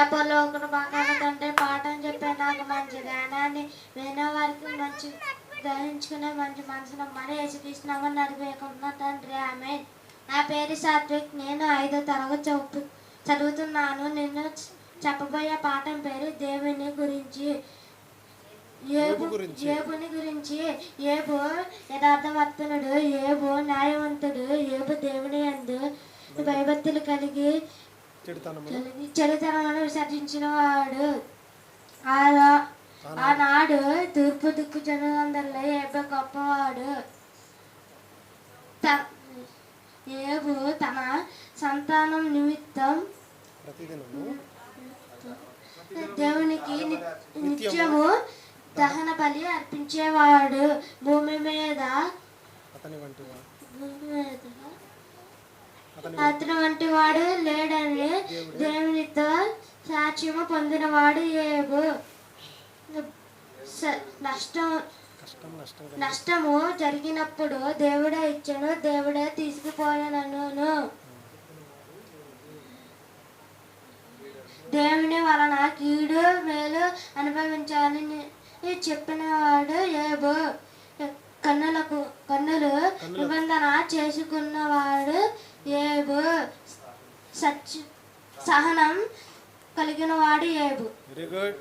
అయ్యా పరలోకన బంగారు తండ్రి పాఠం చెప్పే నాకు మంచి జ్ఞానాన్ని వినే వారికి మంచి గ్రహించుకునే మంచి మనసును మరి యేసుకృష్ణమని నడిపేకున్న తండ్రి ఆమె నా పేరు సాత్విక్ నేను ఐదో తరగతి చదువు చదువుతున్నాను. నిన్ను చెప్పబోయే పాఠం పేరు దేవుని గురించి. ఏబు గురించి. ఏబుని గురించి. ఏబు యథార్థవర్తనుడు ఏబు న్యాయవంతుడు. ఏబు దేవుని అందు భయభక్తులు కలిగి చెడుతనమును విసర్జించిన వాడు ఆనాడు. తూర్పు దిక్కు జనులందరిలో ఏబు గొప్పవాడు. ఏబు తన సంతానం నిమిత్తం దేవునికి నిత్యము దహన బలి అర్పించేవాడు. భూమి మీద అతని వంటి వాడు లేడని సాక్ష్యము పొందినవాడు ఏబు. నష్టం నష్టము జరిగినప్పుడు దేవుడే ఇచ్చను దేవుడే తీసుకుపోయానను దేవుని వలన కీడు మేలు అనుభవించాలని చెప్పినవాడు ఏబు. కన్నులకు కన్నులు నిబంధన చేసుకున్నవాడు ఏబు. సహనం కలిగిన వాడు ఏబు వెరీ గుడ్